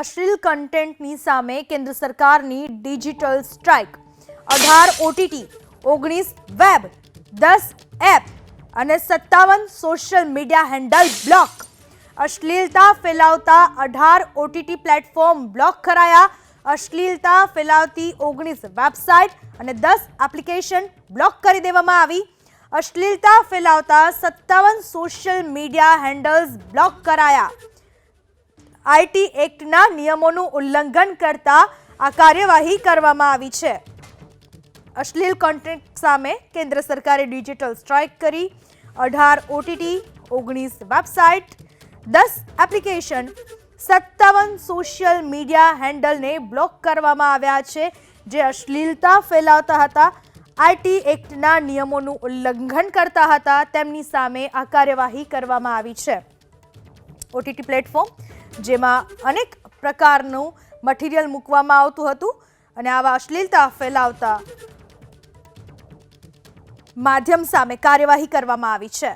અશ્લીલ કન્ટેન્ટની સામે કેન્દ્ર સરકારની ડિજિટલ સ્ટ્રાઇક. અઢાર ઓટીટી, ઓગણીસ વેબ, દસ એપ અને સત્તાવન સોશિયલ મીડિયા હેન્ડલ બ્લોક. અશ્લીલતા ફેલાવતા અઢાર ઓટીટી પ્લેટફોર્મ બ્લોક કરાયા. અશ્લીલતા ફેલાવતી ઓગણીસ વેબસાઇટ અને દસ એપ્લિકેશન બ્લોક કરી દેવામાં આવી. અશ્લીલતા ફેલાવતા સત્તાવન સોશિયલ મીડિયા હેન્ડલ્સ બ્લોક કરાયા. આઈટી એક્ટના નિયમોનું ઉલ્લંઘન કરતા આ કાર્યવાહી કરવામાં આવી છે. અશ્લીલ કોન્ટેન્ટ સામે કેન્દ્ર સરકારે ડિજિટલ સ્ટ્રાઇક કરી. અઢાર ઓટીટી ઓગણીસ વેબસાઇટ દસ એપ્લિકેશન સત્તાવન સોશિયલ મીડિયા હેન્ડલને બ્લોક કરવામાં આવ્યા છે. જે અશ્લીલતા ફેલાવતા હતા. આઈટી એક્ટના નિયમોનું ઉલ્લંઘન કરતા હતા. તેમની સામે આ કાર્યવાહી કરવામાં આવી છે. ઓટીટી પ્લેટફોર્મ, જેમાં અનેક પ્રકારનું મટીરિયલ મૂકવામાં આવતું હતું અને આવા અશ્લીલતા ફેલાવતા માધ્યમ સામે કાર્યવાહી કરવામાં આવી છે.